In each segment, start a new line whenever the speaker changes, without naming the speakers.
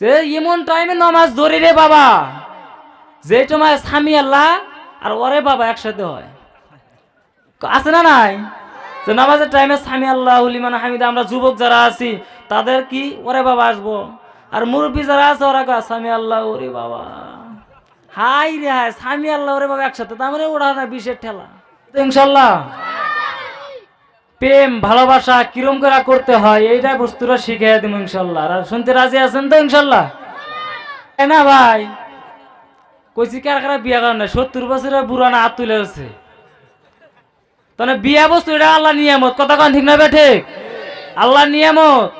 যে এমন টাইমে নামাজ ধরি রে বাবা। যে সময় স্বামী আল্লাহ আর ওরে বাবা একসাথে হয়। আছে না নাই? যে নামাজের টাইমে স্বামী আল্লাহ লিমান হামিদ আমরা যুবক যারা আছি তাদের কি ওরে বাবা আসব? আর মুরব্বী যারা আছে ওরা কয়, স্বামী আল্লাহ ওরে বাবা। হাই রে হাই স্বামী আল্লাহ ওরে বাবা একসাথে তার মানে ওরা না বিষের ঠেলা। ইনশাল্লাহ। প্রেম, ভালোবাসা কিরম করে করতে হয় এইটা বস্তুটা শিখে দিব ইনশাল্লাহ। আর শুনতে রাজি আছেন তো ইনশাল্লাহ? না ভাই, কইছি কার কারা বিয়া করেন না সত্তর বছরের বুড়া না হাত তুলে আছে তাহলে বিয়া বস্তু, এটা আল্লাহ নিয়ামত। কথা কন ঠিক না ঠিক? আল্লাহ নিয়ামত।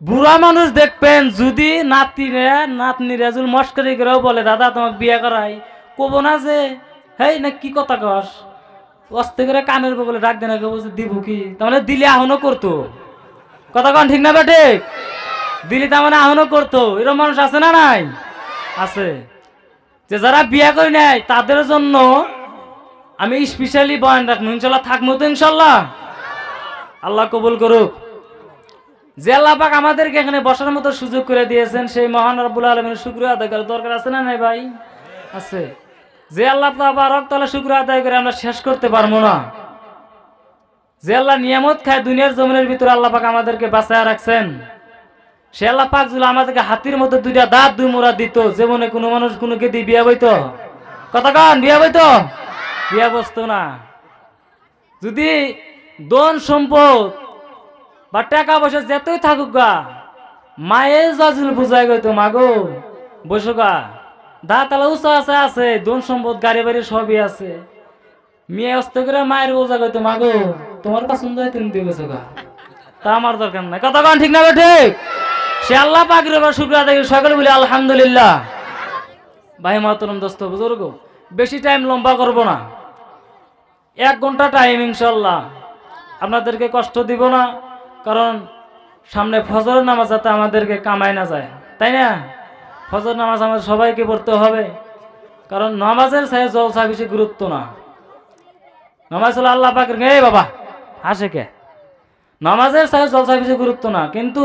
বুড়া মানুষ দেখবেন, যদি নাতিরে, নাতনিরে যদি মস্করি করেও বলে, দাদা, তোমাকে বিয়ে করাই। কব না যে, হেই না কি কথা কস? অস্তে করে কানের বলে, ডাক দেনা দিব কি? তাহলে দিলে আহনও করতো। কথা কন ঠিক না বে ঠিক? দিলে তার মানে আহনও করতো। এরকম মানুষ আছে না নাই? আছে। যে যারা বিয়ে করে নেয়, তাদের জন্য আমি স্পেশালি বয়ান রাখব। ইনশাল্লাহ থাকব তো ইনশাল্লাহ। আল্লাহ কবুল করুক। যে আল্লাহ পাক আমাদেরকে এখানে বসার মতো সুযোগ করে দিয়েছেন, সেই মহান রব্বুল আলমের শুক্র আদায় করার দরকার আছে না নাই ভাই? আছে। যে আল্লাহ পাক তাহলে শুক্র আদায় করে আমরা শেষ করতে পারব না। যে আল্লাহ নিয়ামত খায় দুনিয়ার জমিনের ভিতরে আল্লাহ পাক আমাদেরকে বাঁচায় রাখছেন। সে আল্লাহ পাক যদি আমাদেরকে হাতির মধ্যে দুইটা দাঁত দুই মোড়া দিত যেমনে কোনো মানুষ কোনো দিয়ে বিয়া বইতো। কথা কন, বিয়া বইতো? বিয়া বসতো না। যদি দন সম্পদ বা টাকা পয়সা যেতই থাকুক গা, মায়ের যখন বুঝাই গইতো মাগো বসো গা। দা তালা উঁচা আছে আছে। সম্পদ, গাড়ি বাড়ি সবই আছে। মেয়ে অস্ত করে মায়ের বোঝা মাগো, তোমার পছন্দ হয় গা। তা আমার দরকার নাই। কথা কন ঠিক না ঠিক? সে আল্লাহ পাকের শুক্র আদায় সকলে বলি, আলহামদুলিল্লাহ। ভাই মাতরম দোস্ত বুজুর্গ বেশি টাইম লম্বা করব না। এক ঘণ্টা টাইম ইনশাল্লাহ আপনাদেরকে কষ্ট দিব না, কারণ সামনে ফজর নামাজ যাতে আমাদেরকে কামায় না যায়। তাই না? ফজর নামাজ আমাদের সবাইকে পড়তে হবে। কারণ নামাজের সাথে জলসা বেশি গুরুত্ব না। নামাজ হলো আল্লাহ পাকের গে বাবা হাসে কে? নামাজের সাথে জলসা বেশি গুরুত্ব না, কিন্তু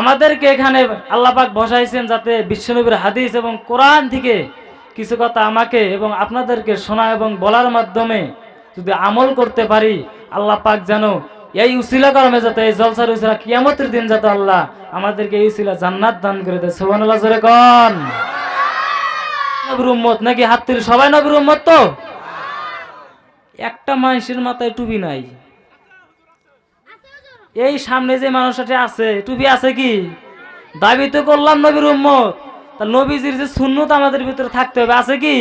আমাদেরকে এখানে আল্লাহ পাক বসাইছেন যাতে বিশ্বনবীর হাদিস এবং কোরআন থেকে কিছু কথা আমাকে এবং আপনাদেরকে শোনা এবং বলার মাধ্যমে যদি আমল করতে পারি, আল্লাহ পাক যেন এই উসিলা কারণে যাতে, এই জলসার উসিলা কিয়ামতের দিন যাতে আল্লাহ আমাদেরকে এই উসিলা জান্নাত দান করে দেয়। সুবহানাল্লাহ, জোরে কোন। নবীর উম্মত নাকি হাত সবাই নবীর উম্মত তো? একটা মানুষের মাথায় টুপি নাই। এই সামনে যে মানুষটা আছে, টুপি আছে কি? দাবি তো করলাম নবীর উম্মত। তা নবীজির যে শূন্যত আমাদের ভিতরে থাকতে হবে, আছে কি?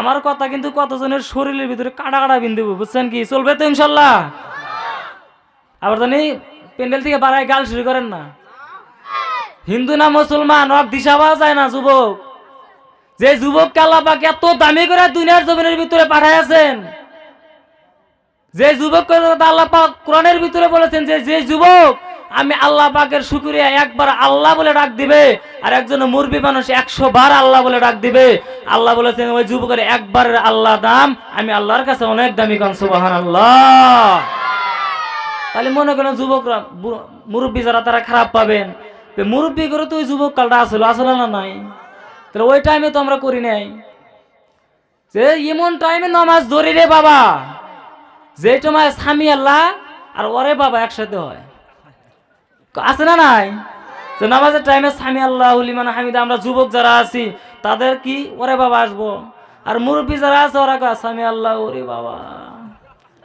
আমার কথা কিন্তু কতজনের শরীরের ভিতরে কাটা কাটা বিন্দু বুঝছেন কি? চলবে তো ইনশাল্লাহ? আবার জানি প্যান্ডেল থেকে বাড়ায় গাল শুরু করেন না। হিন্দু না মুসলমান অক দিশা পাওয়া যায় না যুবক। যে যুবক কাল্লাপাক এত দামি করে দুনিয়ার জমিনের ভিতরে পাঠায় আছেন, যে যুবক আল্লাহ পাক কোরআনের ভিতরে বলেছেন যে যে যুবক, আমি আল্লাহ পাকের শুকুরিয়া একবার আল্লাহ বলে ডাক দিবে, আর একজন মুরবি মানুষ একশো বার আল্লাহ বলে ডাক দিবে। আল্লাহ বলেছেন, ওই যুবকের একবার আল্লাহ দাম, আমি আল্লাহর কাছে অনেক দামি কান সুবাহান আল্লাহ তাহলে মনে করেন যুবকরা মুরব্বী যারা, তারা খারাপ পাবেন। মুরব্বী করে তো ওই যুবক কালটা আসলো, আসলে না নাই? তাহলে ওই টাইমে তো আমরা করি নাই। যে এমন টাইমে নামাজ ধরি রে বাবা। যে তোমায় স্বামী আল্লাহ আর ওরে বাবা একসাথে হয়। আছে না নাই? যে নামাজের টাইমে স্বামী আল্লাহ লিমান হামিদ, আমরা যুবক যারা আছি, তাদের কি ওরে বাবা আসব? আর মুরব্বী যারা আছে, ওরা স্বামী আল্লাহ, ওরে বাবা।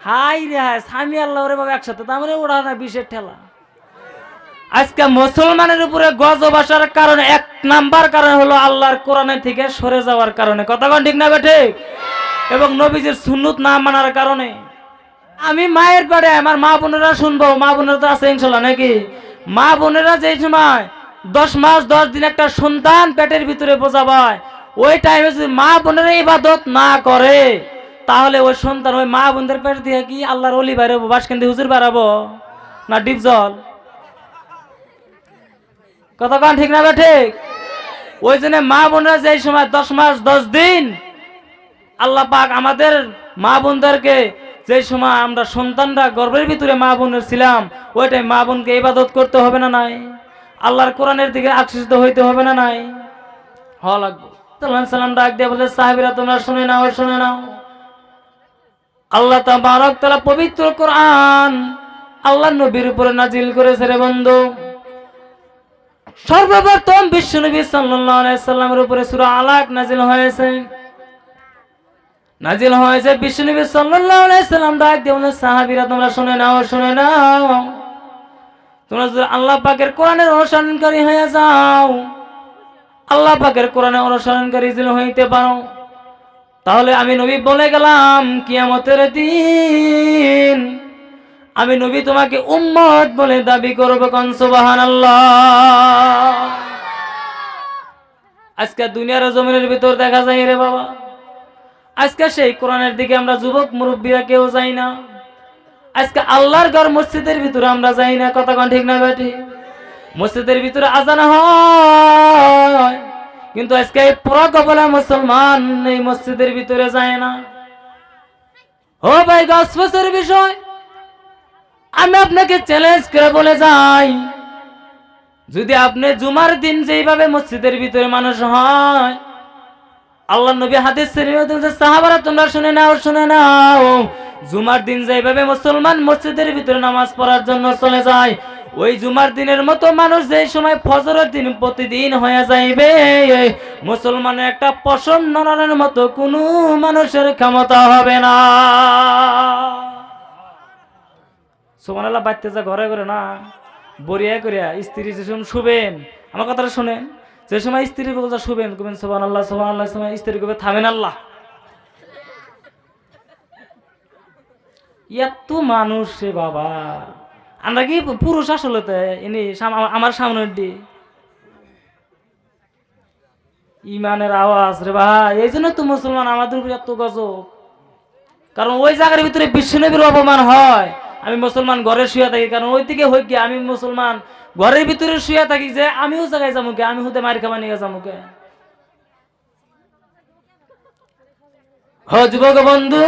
হাই রে হাই, স্বামী আল্লাহ ওরে বাবা একসাথে, তার মানে ওরা না বিষের ঠেলা। আজকে মুসলমানের উপরে গজব আসার কারণে, এক নাম্বার কারণ হলো আল্লাহর কোরআনের থেকে সরে যাওয়ার কারণে। কথা ঠিক না ঠিক? এবং নবীজির সুন্নত না মানার কারণে। আমি মায়ের পাড়ে আমার মা বোনেরা শুনব, মা বোনেরা তো আছে ইনশাল্লাহ নাকি? মা বোনেরা যেই সময় দশ মাস, দশ দিন একটা সন্তান পেটের ভিতরে বোঝাবায়, ওই টাইমে যদি মা বোনেরা ইবাদত না করে তাহলে ওই সন্তান ওই মা বোনদের পেট দিয়ে কি আল্লাহর অলি বাইরাবো বাসকান্দি হুজুর বাড়াবো? না ডিপ জল? কথা কান ঠিক না ঠিক? ওই জন্য মা বোনরা যেই সময় দশ মাস, দশ দিন আল্লাহ পাক আমাদের মা বোনদেরকে যে সময় আমরা সন্তানরা গর্ভের ভিতরে মা বোনের ছিলাম, ওইটাই মা বোনকে ইবাদত করতে হবে না নাই? আল্লাহর কোরআনের দিকে আকর্ষিত হইতে হবে না নাই? হওয়া লাগবে। সাল্লাম ডাক দিয়ে বলে, সাহেবেরা তোমরা শুনে নাও শুনে নাও। আল্লাহ তাবারক তাআলা পবিত্র কোরআন আল্লাহ নবীর উপরে নাজিল করেছে রে বন্ধু। সর্বপ্রথম সাল্লাল্লাহু আলাইহি সাল্লামের উপরে সূরা আলাক নাজিল হয়েছে। নাজিল হয়েছে সাল্লাল্লাহু আলাইহি সাল্লাম ডাক দিয়ে সাহাবিরা, তোমরা শুনে নাও শুনে নাও। তোমরা আল্লাহ পাকের কোরআনের অনুসরণকারী হয়ে যাও, আল্লাহ পাকের কোরআনের অনুসরণকারী হইতে পারো তাহলে আমি নবী বলে গেলাম, কিয়ামতের দিন আমি নবী তোমাকে উম্মত বলে দাবি করব কন সুবহানাল্লাহ। আজকে দুনিয়ার জমিনের ভিতর দেখা যায় রে বাবা। আজকে সেই কোরআনের দিকে আমরা যুবক মুরব্বীরা কেউ যাই না। আজকে আল্লাহর ঘর মসজিদের ভিতরে আমরা যাই না, কথা কন ঠিক না বেটি? মসজিদের ভিতরে আজান হয়। কিন্তু আজকে পুরো কবলা মুসলমান এই মসজিদের ভিতরে যায় না। ও ভাই গাছপাসের বিষয়। আমি আপনাকে চ্যালেঞ্জ করে বলে যাই, যদি আপনি জুমার দিন যেইভাবে মসজিদের ভিতরে মানুষ হয়, আল্লাহ নবী হাদিস সাহাবারা, তোমরা শুনে নাও শুনে নাও, জুমার দিন যেইভাবে মুসলমান মসজিদের ভিতরে নামাজ পড়ার জন্য চলে যায় ওই জুমার দিনের মতো মানুষ যে সময় ফজরের দিন প্রতিদিন হয়ে যাইবে, মুসলমানের একটা পশম নড়ানোর মতো কোনো মানুষের ক্ষমতা হবে না। সোমানাল্লাহ বাড়তে যা ঘরে ঘরে না বরিয়া করিয়া স্ত্রী যে সময় শুবেন, আমার কথাটা শুনেন, যে সময় স্ত্রীর বলতে শুবেন কবেন সোমান আল্লাহ সোমান আল্লাহ সময় স্ত্রী কবে থামেন আল্লাহ। এত মানুষ বাবা। আমরা কি পুরুষ আসলে তো? সাম- আমার সামনের দি ইমানের আওয়াজ রে ভাই, এই জন্য তো মুসলমান আমাদের উপর এত গজব। কারণ ওই জায়গার ভিতরে বিশ্বনবীর অপমান হয়। আমি মুসলমান ঘরে শুয়ে থাকি, কারণ ওই দিকে হই কি, আমি মুসলমান ঘরের ভিতরে শুয়ে থাকি যে আমিও জায়গায় যাব আমি হতে মার খাবা নিয়ে যাব কে? হ বন্ধু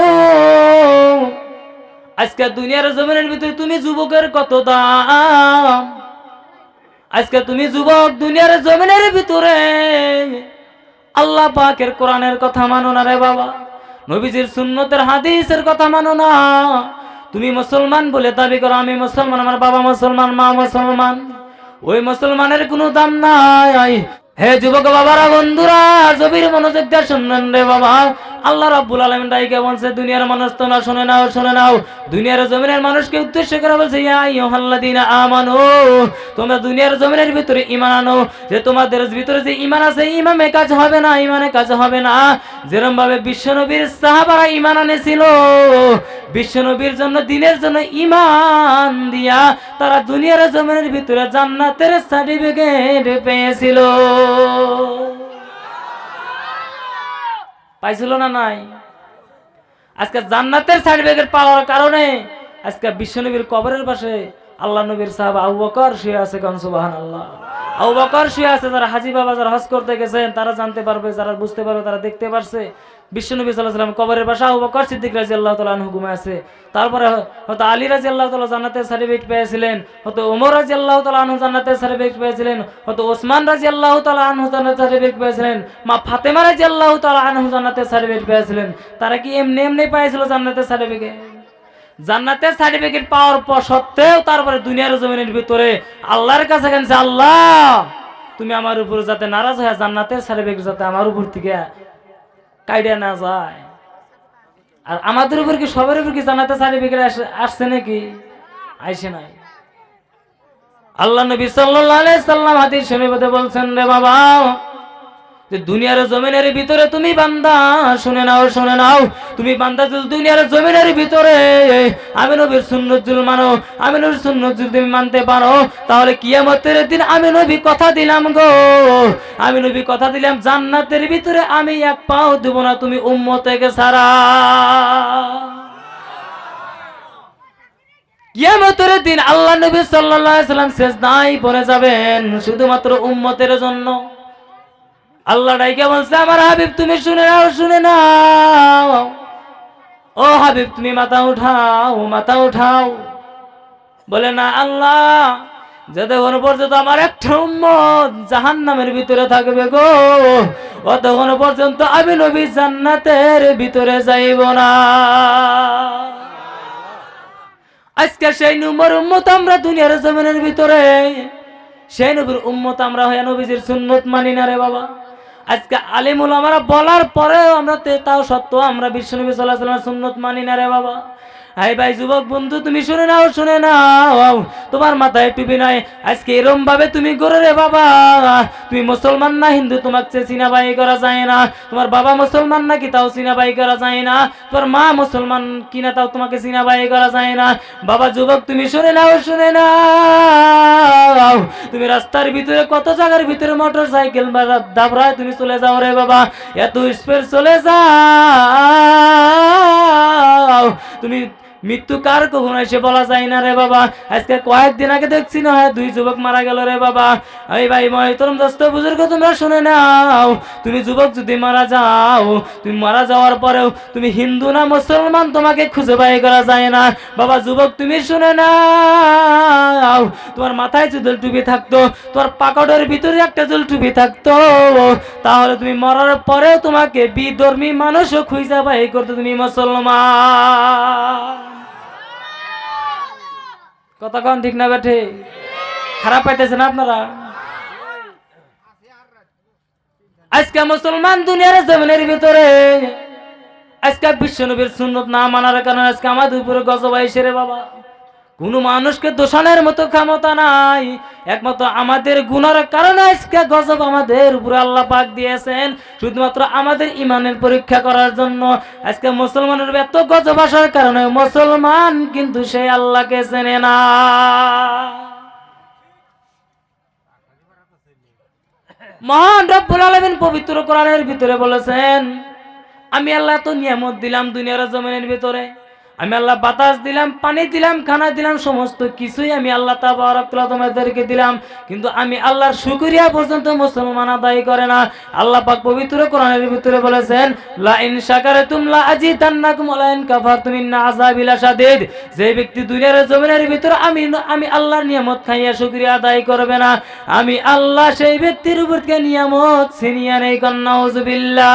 আজকে দুনিয়ার জমিনের ভিতরে তুমি যুবকের কত দাম? আজকে তুমি যুবক দুনিয়ার জমিনের ভিতরে। আল্লাহ পাকের কোরআনের কথা মানো না রে বাবা। নবীজির সুন্নতের হাদিসের কথা মানো না। তুমি মুসলমান বলে দাবি করো, আমি মুসলমান, আমার বাবা মুসলমান, মা মুসলমান। ওই মুসলমানের কোনো দাম নাই। হে যুবক বাবারা, বন্ধুরা, জবির মনোযোগ দিয়ে শুনলেন রে বাবা। আল্লাহ রাব্বুল আলামিন ডাইকে বলছে, দুনিয়ার মানুষ তোমরা শুনে নাও শুনে নাও। দুনিয়ার জমিনের মানুষকে উদ্দেশ্য করে বলছে, ইয়া আমানু, তোমরা দুনিয়ার জমিনের ভিতরে ঈমান আনো। যে তোমাদের ভিতরে যে ঈমান আছে ঈমানে কাজ হবে না ঈমানে কাজ হবে না। যেরকম ভাবে বিশ্বনবীর সাহাবারা ঈমান আনেছিল বিশ্বনবীর জন্য, দিনের জন্য ঈমান দিয়া তারা দুনিয়ার জমিনের ভিতরে জান্নাতের সার্টিফিকেট পেয়েছিল। পাইছিল না নাই? আজকে জান্নাতের সার্টিফিকেট পাওয়ার কারণে আজকে বিশ্বনবীর কবরের পাশে আল্লাহ নবীর সাহেব আবু বকর শুয়ে আছে গন সুবহান আল্লাহ আবু বকর শুয়ে আছে, যারা হাজি বাবা যারা হজ করতে গেছেন, তারা জানতে পারবে, যারা বুঝতে পারবে, তারা দেখতে পারছে। বিশ্বনবী সাল্লাহ কবরের পাশে আবু বকর সিদ্দিক রাজি আল্লাহ তালা হুকুমে আছে। তারপরে হয়তো আলী রাজি আল্লাহ তালা জান্নাতের সার্টিফিকেট পেয়েছিলেন, হয়তো ওমর রাজি আল্লাহ তালা আনহু জান্নাতের সার্টিফিকেট পেয়েছিলেন, হয়তো ওসমান রাজি আল্লাহ তালা আনহু জান্নাতের সার্টিফিকেট পেয়েছিলেন, মা ফাতেমা রাজি আল্লাহ তালা আনহু জান্নাতের সার্টিফিকেট পেয়েছিলেন। তারা কি এমনি এমনি পেয়েছিল জান্নাতের সার্টিফিকেট জান্নাতের সার্টিফিকেট পাওয়ার পর সত্ত্বেও তারপরে দুনিয়ার জমিনের ভিতরে আল্লাহর কাছে গেছে, আল্লাহ, তুমি আমার উপর যাতে নারাজ হয় জান্নাতের সার্টিফিকেট যাতে আমার উপর থেকে কাইডা না যায়। আর আমাদের উপর কি, সবার উপর কি জানাতে সার্টিফিকেট আসছে নাকি? আইসে নাই। আল্লাহ নবী আলাইহি সাল্লাম হাদিস শরীফে বলছেন, রে বাবা দুনিয়ার জমিনের ভিতরে তুমি বান্দা, শুনে নাও শুনে নাও। তুমি বান্দা যদি দুনিয়ার জমিনের ভিতরে, আমি নবীর সুন্নতুল মানো, আমি নবীর সুন্নতুল তুমি মানতে পারো, তাহলে কিয়ামতের দিন আমি নবী কথা দিলাম গো। আমি নবী কথা দিলাম, জান্নাতের ভিতরে আমি এক পাও দেব না তুমি উম্মতেকে সারা কিয়ামতের দিন আল্লাহ নবী সাল্লাল্লাহু আলাইহি সাল্লাম শেষ নাই পড়ে যাবেন, শুধুমাত্র উম্মতের জন্য। আল্লাহ ডাইকে বলছে, আমার হাবিব, তুমি শুনে নাও শুনে নাও। ও হাবিব, তুমি মাথা উঠাও মাথা উঠাও। বলে, না আল্লাহ, যতক্ষণ পর্যন্ত আমার একটা উম্মত জাহান নামের ভিতরে থাকবে গো, অতক্ষণ পর্যন্ত আমি নবী জান্নাতের ভিতরে যাইব না। আজকে সেই নম্বর উম্মত আমরা দুনিয়ার জমিনের ভিতরে। সেই নবীর উম্মত আমরা হয়ে নবীজির সুন্নত মানি না রে বাবা। আজকে আলিমুল আমরা বলার পরেও আমরা তাও সত্ত্বেও আমরা বিশ্বনবী সাল্লাহ সাল্লামের সুন্নত মানি না রে বাবা। হাই ভাই যুবক বন্ধু, তুমি শুনে নাও শুনে নাও। তোমার মাথায় টুপি নাই, আজকে এরম ভাবে তুমি করে রে বাবা। তুমি মুসলমান না, হিন্দু তোমাকে চিনাবাই করা যায় না। তোমার বাবা মুসলমান নাকি তাও চিনাবাই করা যায় না। তোমার মা মুসলমান কিনা তাও তোমাকে চিনাবাই করা যায় না। বাবা যুবক, তুমি শুনে নাও শুনে নাও। তুমি রাস্তার ভিতরে, কত জায়গার ভিতরে মোটর সাইকেল দাবরায় তুমি চলে যাও রে বাবা। এত স্পিড চলে যাও। তুমি মৃত্যু কার কখন এসে বলা যায় না রে বাবা? আজকে কয়েকদিন আগে দেখছি না হয় দুই যুবক মারা গেল রে বাবা। এই ভাই মহিতরম দোস্ত বুজুর্গ, তোমরা শুনে নাও। তুমি যুবক যদি মারা যাও, তুমি মারা যাওয়ার পরেও তুমি হিন্দু না মুসলমান, তোমাকে খুঁজে বাই করা যায় না। বাবা, যুবক, তুমি শুনে নাও। তোমার মাথায় যদি টুপি থাকতো, তোমার পাকড়ের ভিতরে একটা জল টুপি থাকতো, তাহলে তুমি মরার পরেও তোমাকে বিধর্মী মানুষও খুঁজে বাই করতো তুমি মুসলমান। কন ঠিক না বেঠে? খারাপ পাইতেছেন আপনারা? আজকে মুসলমান দুনিয়ার জমিনের ভিতরে, আজকে বিশ্ব নবীর সুন্নত না মানার কারণে আজকে আমাদের উপরে গজবাই সেরে বাবা। কোনো মানুষকে দোষানোর মতো ক্ষমতা নাই। একমাত্র আমাদের গুনার কারণে আজকে গজব আমাদের উপরে আল্লাহ পাক দিয়েছেন। শুধুমাত্র আমাদের ইমানের পরীক্ষা করার জন্য। আজকে মুসলমানের এত গজব আসার কারণে মুসলমান কিন্তু সেই আল্লাহকে চেনে না। মহান রব্বুল আলামিন পবিত্র কোরআনের ভিতরে বলেছেন, আমি আল্লাহ তো নিয়ামত দিলাম দুনিয়ার জমিনের ভিতরে। আমি আল্লাহ বাতাস দিলাম, পানি দিলাম, খানা দিলাম, সমস্ত কিছুই আমি আল্লাহ তাবারাকাল্লাহ তোমাদেরকে দিলাম। কিন্তু আমি আল্লাহর শুকরিয়া পর্যন্ত মুসলমান আদায় করে না। আল্লাহ পাক পবিত্র কোরআনের ভিতরে বলেছেন লা ইন শাকারতুম লা আজিদান্নাকুম ওয়া লা যে ব্যক্তি দুনিয়ার জমিনের ভিতরে আমি আমি আল্লাহর নিয়ামত খাইয়া শুকরিয়া আদায় করবে না। আমি আল্লাহ সেই ব্যক্তির উপর নিয়ামত ছিনিয়ে নেই কন্নাউজুবিল্লাহ